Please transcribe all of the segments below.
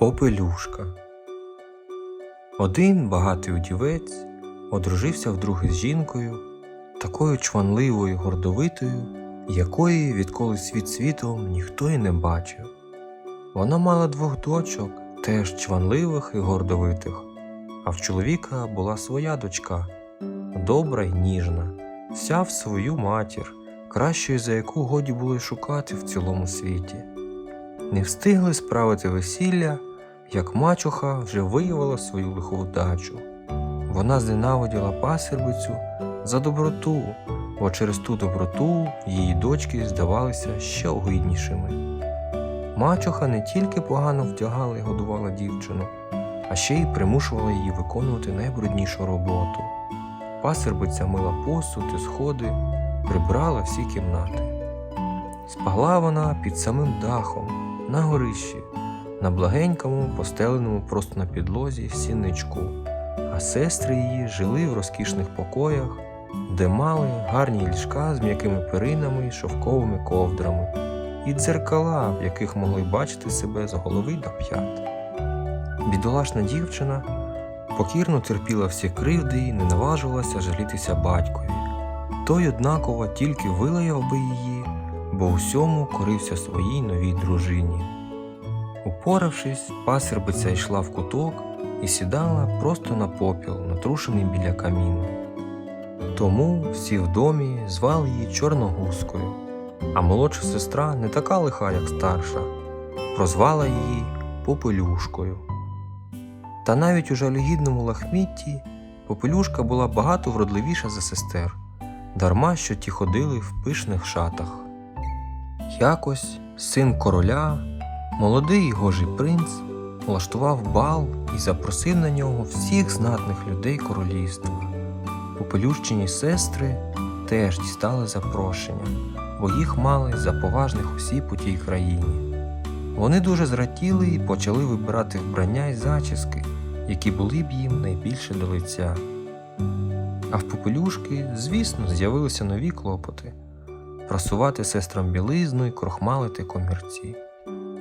Попелюшка. Один багатий удівець одружився вдруге з жінкою, такою чванливою, гордовитою, якої відколи світ світом ніхто й не бачив. Вона мала двох дочок, теж чванливих і гордовитих, а в чоловіка була своя дочка, добра й ніжна, вся в свою матір, кращої за яку годі було й шукати в цілому світі. Не встигли справити весілля, як мачуха вже виявила свою лиху вдачу. Вона зненавиділа пасербицю за доброту, бо через ту доброту її дочки здавалися ще огиднішими. Мачуха не тільки погано вдягала і годувала дівчину, а ще й примушувала її виконувати найбруднішу роботу. Пасербиця мила посуд і сходи, прибрала всі кімнати. Спала вона під самим дахом, на горищі, на благенькому, постеленому просто на підлозі сінничку, а сестри її жили в розкішних покоях, де мали гарні ліжка з м'якими перинами і шовковими ковдрами, і дзеркала, в яких могли бачити себе з голови до п'ят. Бідолашна дівчина покірно терпіла всі кривди і не наважувалася жалітися батькові. Той однаково тільки вилаяв би її, бо усьому корився своїй новій дружині. Упоравшись, пасербиця йшла в куток і сідала просто на попіл, натрушений біля каміну. Тому всі в домі звали її Чорногузкою, а молодша сестра не така лиха, як старша, прозвала її Попелюшкою. Та навіть у жалюгідному лахмітті Попелюшка була багато вродливіша за сестер, дарма що ті ходили в пишних шатах. Якось син короля, молодий і гожий принц, влаштував бал і запросив на нього всіх знатних людей королівства. Попелющині сестри теж дістали запрошення, бо їх мали за поважних осіб у тій країні. Вони дуже зраділи і почали вибирати вбрання й зачіски, які були б їм найбільше до лиця. А в попелюшки, звісно, з'явилися нові клопоти прасувати сестрам білизну і крохмалити комірці.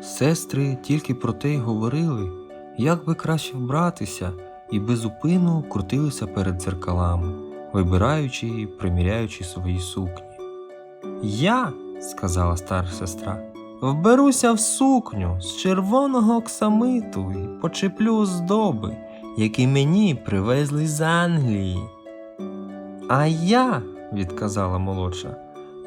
Сестри тільки про те й говорили, як би краще вбратися, і безупину крутилися перед дзеркалами, вибираючи і приміряючи свої сукні. Я, сказала старша сестра, вберуся в сукню з червоного оксамиту і почеплю оздоби, які мені привезли з Англії. А я, відказала молодша,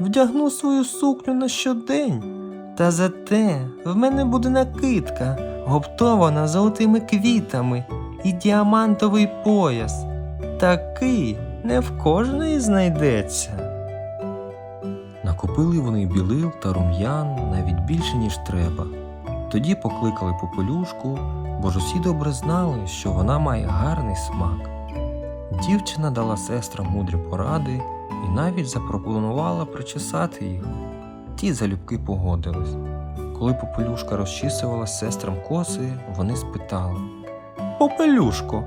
вдягну свою сукню на щодень. Та зате в мене буде накидка, гоптована золотими квітами і діамантовий пояс. Такий не в кожної знайдеться. Накупили вони білил та рум'ян навіть більше, ніж треба. Тоді покликали попелюшку, бо ж усі добре знали, що вона має гарний смак. Дівчина дала сестрам мудрі поради і навіть запропонувала причесати їх. Ті залюбки погодились. Коли попелюшка розчісувала сестрам коси, вони спитали Попелюшко,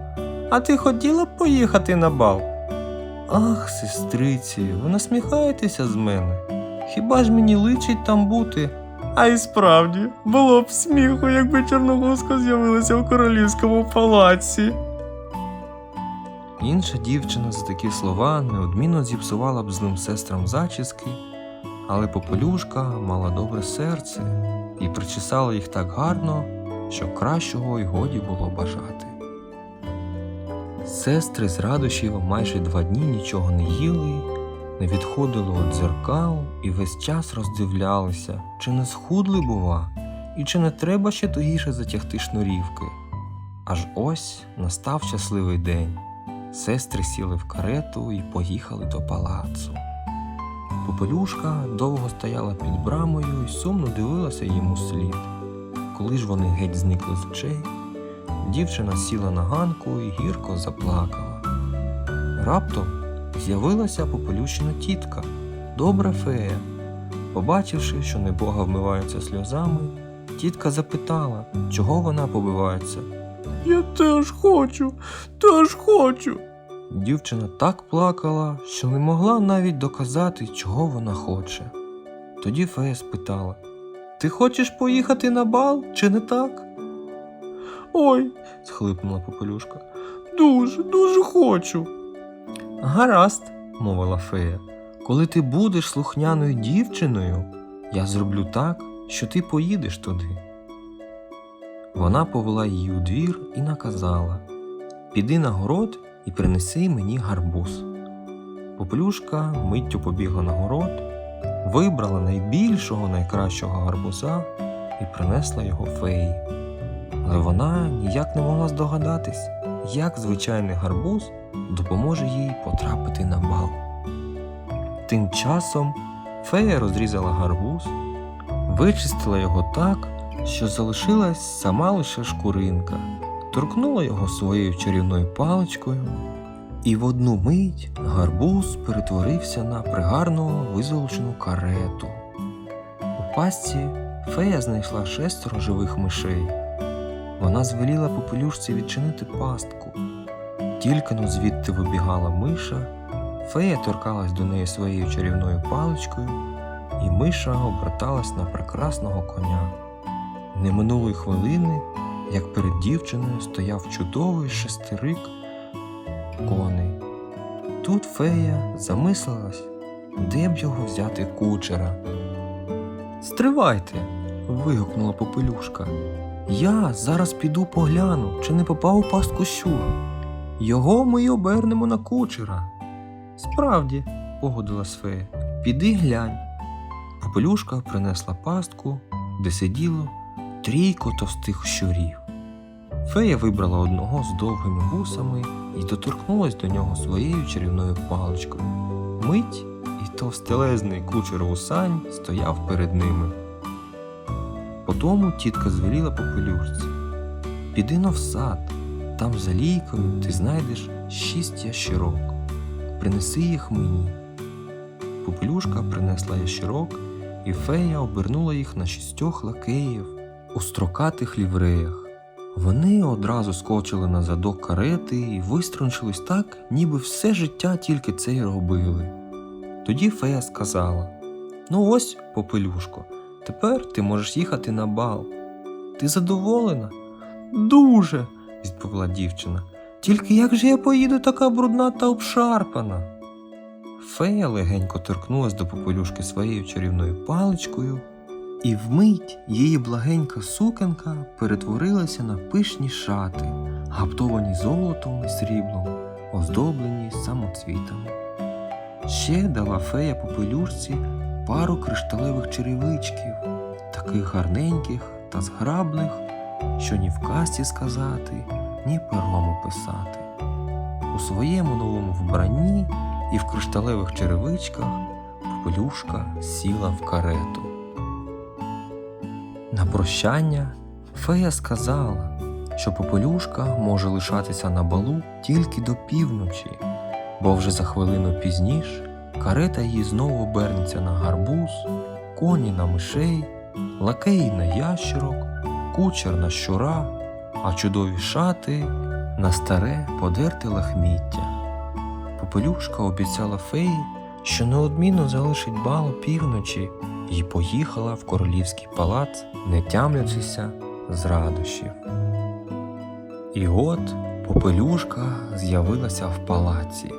а ти хотіла б поїхати на бал? Ах, сестриці, ви насміхаєтеся з мене. Хіба ж мені личить там бути? А й справді, було б сміху, якби Чорногузка з'явилася в королівському палаці. Інша дівчина за такі слова неодмінно зіпсувала б злим сестрам зачіски, але попелюшка мала добре серце і причесала їх так гарно, що кращого й годі було бажати. Сестри з радощів майже два дні нічого не їли, не відходили від дзеркал і весь час роздивлялися, чи не схудли, бува, і чи не треба ще тугіше затягти шнурівки. Аж ось настав щасливий день. Сестри сіли в карету і поїхали до палацу. Попелюшка довго стояла під брамою і сумно дивилася йому слід. Коли ж вони геть зникли з очей, дівчина сіла на ганку і гірко заплакала. Раптом з'явилася попелющина тітка, добра фея. Побачивши, що небога вмивається сльозами, тітка запитала, чого вона побивається. Я теж хочу, теж хочу. Дівчина так плакала, що не могла навіть доказати, чого вона хоче. Тоді фея спитала: Ти хочеш поїхати на бал, чи не так? Ой, схлипнула попелюшка. Дуже, дуже хочу. Гаразд, мовила фея. Коли ти будеш слухняною дівчиною, я зроблю так, що ти поїдеш туди. Вона повела її у двір і наказала Піди на город і принеси мені гарбуз. Попелюшка миттю побігла на город, вибрала найбільшого, найкращого гарбуза і принесла його феї. Але вона ніяк не могла здогадатись, як звичайний гарбуз допоможе їй потрапити на бал. Тим часом фея розрізала гарбуз, вичистила його так, що залишилась сама лише шкуринка, торкнула його своєю чарівною паличкою, і в одну мить гарбуз перетворився на пригарно визолочену карету. У пастці фея знайшла шестеро живих мишей. Вона звеліла попелюшці відчинити пастку. Тільки но звідти вибігала миша, фея торкалась до неї своєю чарівною паличкою, і миша оберталась на прекрасного коня. Не минулої хвилини, як перед дівчиною стояв чудовий шестерик коней. Тут фея замислилась, де б його взяти кучера. Стривайте. вигукнула попелюшка. Я зараз піду погляну, чи не попав у пастку щур. Його ми й обернемо на кучера. Справді, погодилась фея, піди глянь. Попелюшка принесла пастку, де сиділо трійко товстих щурів. Фея вибрала одного з довгими вусами і доторкнулась до нього своєю чарівною паличкою. Мить і товстелезний кучер вусань стояв перед ними. Потому тітка звеліла попелюшці. Піди на в сад, там за лійкою ти знайдеш шість ящерок. Принеси їх мені. Попелюшка принесла ящерок, і фея обернула їх на шістьох лакеїв у строкатих лівреях. Вони одразу скочили на задок карети і виструнчились так, ніби все життя тільки це й робили. Тоді фея сказала: Ну ось, попелюшко, тепер ти можеш їхати на бал. Ти задоволена? Дуже, відповіла дівчина. Тільки як же я поїду така брудна та обшарпана? Фея легенько торкнулась до попелюшки своєю чарівною паличкою, і вмить її благенька сукенка перетворилася на пишні шати, гаптовані золотом і сріблом, оздоблені самоцвітами. Ще дала фея попелюшці пару кришталевих черевичків, таких гарненьких та зграблих, що ні в казці сказати, ні пером описати. У своєму новому вбранні і в кришталевих черевичках попелюшка сіла в карету. Прощання фея сказала, що попелюшка може лишатися на балу тільки до півночі, бо вже за хвилину пізніш карета її знову обернеться на гарбуз, коні на мишей, лакеї на ящерок, кучер на щура, а чудові шати на старе подерте лахміття. Попелюшка обіцяла феї, що неодмінно залишить бал півночі, і поїхала в королівський палац, не тямлячися з радощів. І от попелюшка з'явилася в палаці.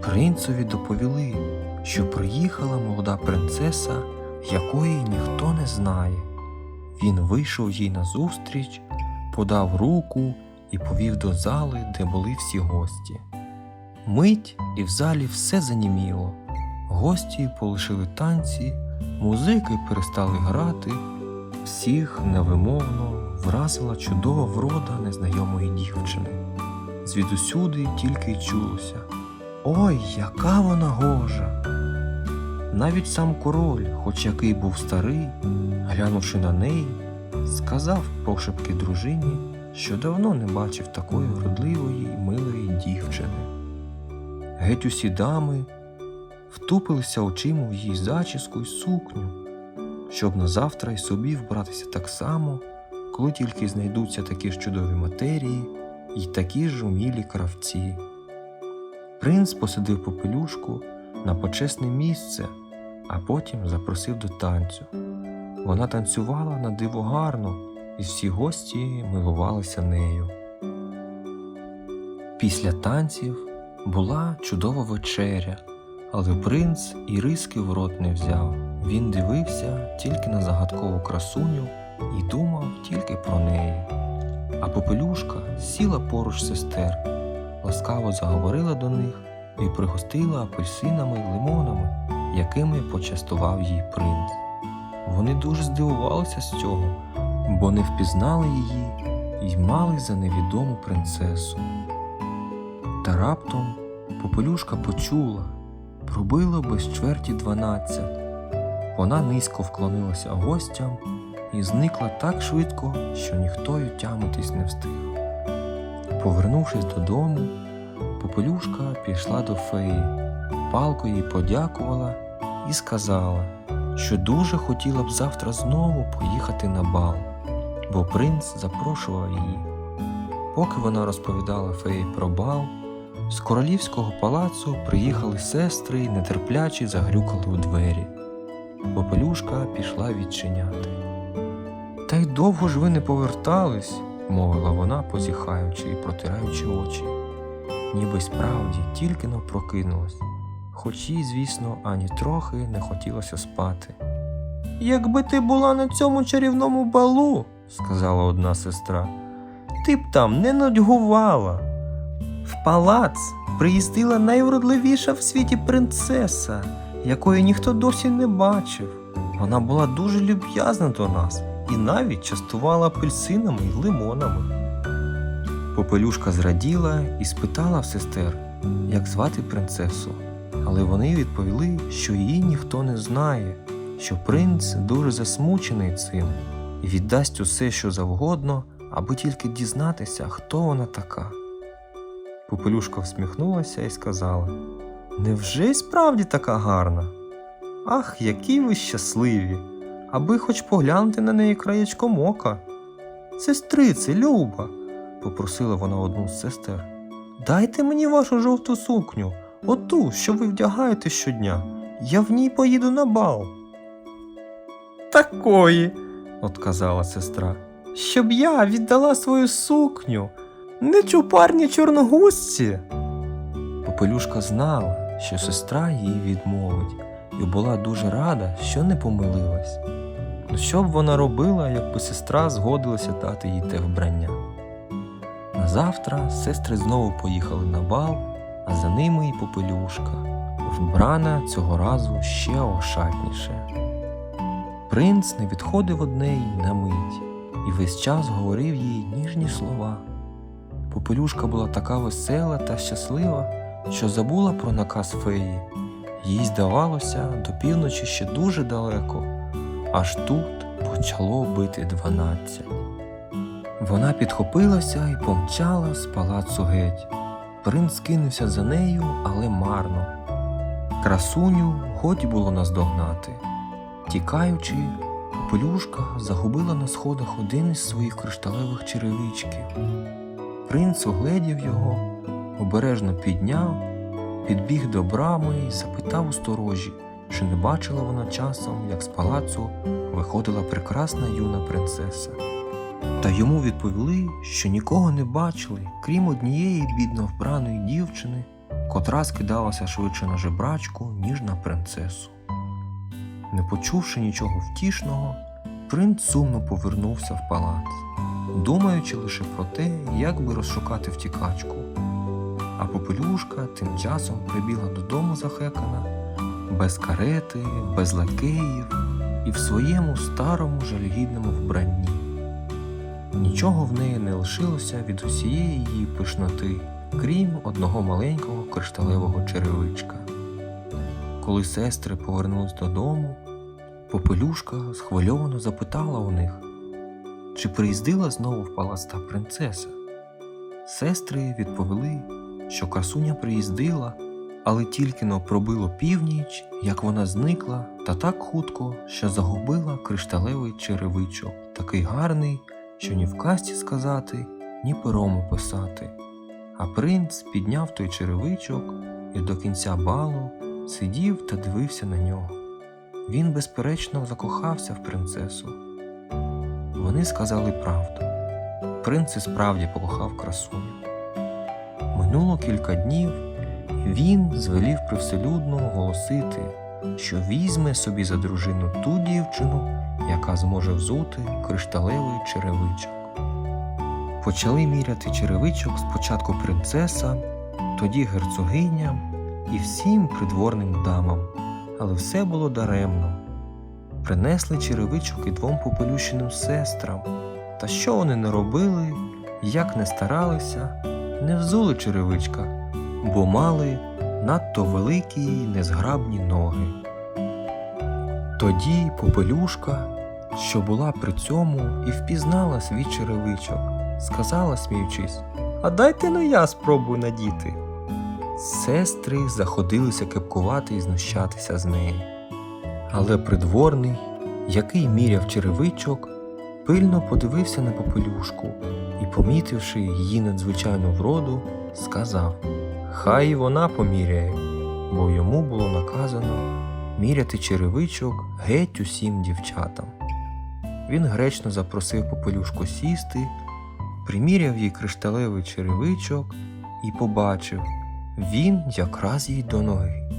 Принцові доповіли, що приїхала молода принцеса, якої ніхто не знає. Він вийшов їй назустріч, подав руку і повів до зали, де були всі гості. Мить і в залі все заніміло. Гості полишили танці, музики перестали грати. Всіх невимовно вразила чудова врода незнайомої дівчини. Звідусюди тільки й чулося. Ой, яка вона гожа! Навіть сам король, хоч який був старий, глянувши на неї, сказав пошепки дружині, що давно не бачив такої вродливої й милої дівчини. Геть усі дами втупилися очима в її зачіску й сукню, щоб на завтра й собі вбратися так само, коли тільки знайдуться такі ж чудові матерії і такі ж умілі кравці. Принц посадив попелюшку на почесне місце, а потім запросив до танцю. Вона танцювала на диво гарно і всі гості милувалися нею. Після танців була чудова вечеря, але принц і риски в рот не взяв. Він дивився тільки на загадкову красуню і думав тільки про неї. А попелюшка сіла поруч сестер, ласкаво заговорила до них і пригостила апельсинами й лимонами, якими почастував її принц. Вони дуже здивувалися з цього, бо не впізнали її і мали за невідому принцесу. Та раптом попелюшка почула, пробило без чверті дванадцять. Вона низько вклонилася гостям і зникла так швидко, що ніхто й тямитись не встиг. Повернувшись додому, попелюшка пішла до феї, палко їй подякувала і сказала, що дуже хотіла б завтра знову поїхати на бал, бо принц запрошував її. Поки вона розповідала феї про бал, з королівського палацу приїхали сестри й нетерплячі загрюкали у двері. Попелюшка пішла відчиняти. Та й довго ж ви не повертались, мовила вона, позіхаючи і протираючи очі, ніби справді тільки но прокинулась, хоч їй, звісно, ані трохи не хотілося спати. Якби ти була на цьому чарівному балу, сказала одна сестра, ти б там не нудьгувала. В палац приїздила найвродливіша в світі принцеса, якої ніхто досі не бачив. Вона була дуже люб'язна до нас і навіть частувала апельсинами й лимонами. Попелюшка зраділа і спитала в сестер, як звати принцесу, але вони відповіли, що її ніхто не знає, що принц дуже засмучений цим і віддасть усе, що завгодно, аби тільки дізнатися, хто вона така. Попелюшка всміхнулася і сказала: Невже й справді така гарна? Ах, які ви щасливі! Аби хоч поглянути на неї краєчком ока. Сестрице, Люба, попросила вона одну з сестер. Дайте мені вашу жовту сукню, оту, що ви вдягаєте щодня. Я в ній поїду на бал. Такої, отказала сестра, щоб я віддала свою сукню, не чупарні чорногузці. Попелюшка знала, що сестра їй відмовить, і була дуже рада, що не помилилась. Ну що б вона робила, якби сестра згодилася дати їй те вбрання? Назавтра сестри знову поїхали на бал, а за ними й попелюшка, вбрана цього разу ще ошатніше. Принц не відходив од неї на мить і весь час говорив їй ніжні слова. Попелюшка була така весела та щаслива, що забула про наказ феї. Їй здавалося, до півночі ще дуже далеко, аж тут почало бити дванадцять. Вона підхопилася і помчала з палацу геть. Принц кинувся за нею, але марно. Красуню годі було наздогнати. Тікаючи, попелюшка загубила на сходах один із своїх кришталевих черевичків. Принц огледів його, обережно підняв, підбіг до брами і запитав у сторожі, чи не бачила вона часом, як з палацу виходила прекрасна юна принцеса. Та йому відповіли, що нікого не бачили, крім однієї бідно вбраної дівчини, котра скидалася швидше на жебрачку, ніж на принцесу. Не почувши нічого втішного, принц сумно повернувся в палац, думаючи лише про те, як би розшукати втікачку. А попелюшка тим часом прибігла додому захекана, без карети, без лакеїв і в своєму старому жалюгідному вбранні. Нічого в неї не лишилося від усієї її пишноти, крім одного маленького кришталевого черевичка. Коли сестри повернулись додому, попелюшка схвильовано запитала у них, чи приїздила знову в палац та принцеса. Сестри відповіли, що красуня приїздила, але тільки но пробило північ, як вона зникла, та так хутко, що загубила кришталевий черевичок, такий гарний, що ні в касті сказати, ні пером описати. А принц підняв той черевичок і до кінця балу сидів та дивився на нього. Він, безперечно, закохався в принцесу. Вони сказали правду. Принц і справді покохав красуню. Минуло кілька днів, і він звелів привселюдно оголосити, що візьме собі за дружину ту дівчину, яка зможе взути кришталевий черевичок. Почали міряти черевичок спочатку принцеса, тоді герцогиня і всім придворним дамам, але все було даремно. Принесли черевичок і двом попелющеним сестрам, та що вони не робили, як не старалися, не взули черевичка, бо мали надто великі й незграбні ноги. Тоді попелюшка, що була при цьому і впізнала свій черевичок, сказала, сміючись, а дайте ну я спробую надіти. Сестри заходилися кепкувати і знущатися з неї. Але придворний, який міряв черевичок, пильно подивився на попелюшку і, помітивши її надзвичайну вроду, сказав Хай вона поміряє, бо йому було наказано міряти черевичок геть усім дівчатам. Він гречно запросив попелюшку сісти, приміряв їй кришталевий черевичок і побачив він якраз їй до ноги.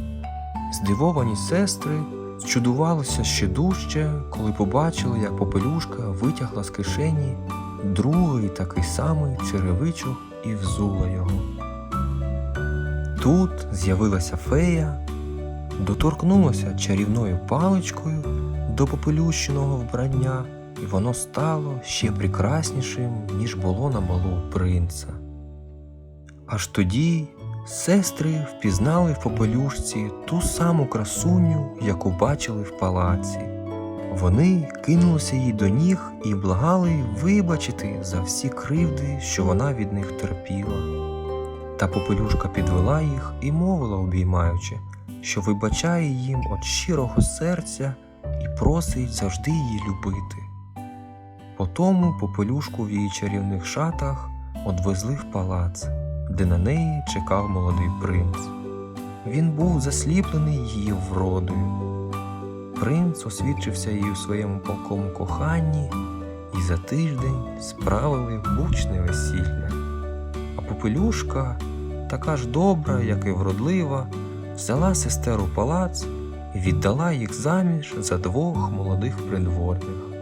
Здивовані сестри зчудувалися ще дужче, коли побачили, як попелюшка витягла з кишені другий такий самий черевичок і взула його. Тут з'явилася фея, доторкнулася чарівною паличкою до попелющеного вбрання, і воно стало ще прекраснішим, ніж було на балу принца. Аж тоді сестри впізнали в попелюшці ту саму красуню, яку бачили в палаці. Вони кинулися їй до ніг і благали вибачити за всі кривди, що вона від них терпіла. Та попелюшка підвела їх і мовила, обіймаючи, що вибачає їм від щирого серця і просить завжди її любити. Потому попелюшку в її чарівних шатах одвезли в палац, де на неї чекав молодий принц. Він був засліплений її вродою. Принц освідчився їй у своєму палкому коханні, і за тиждень справили бучне весілля. А попелюшка, така ж добра, як і вродлива, взяла сестер у палац і віддала їх заміж за двох молодих придворних.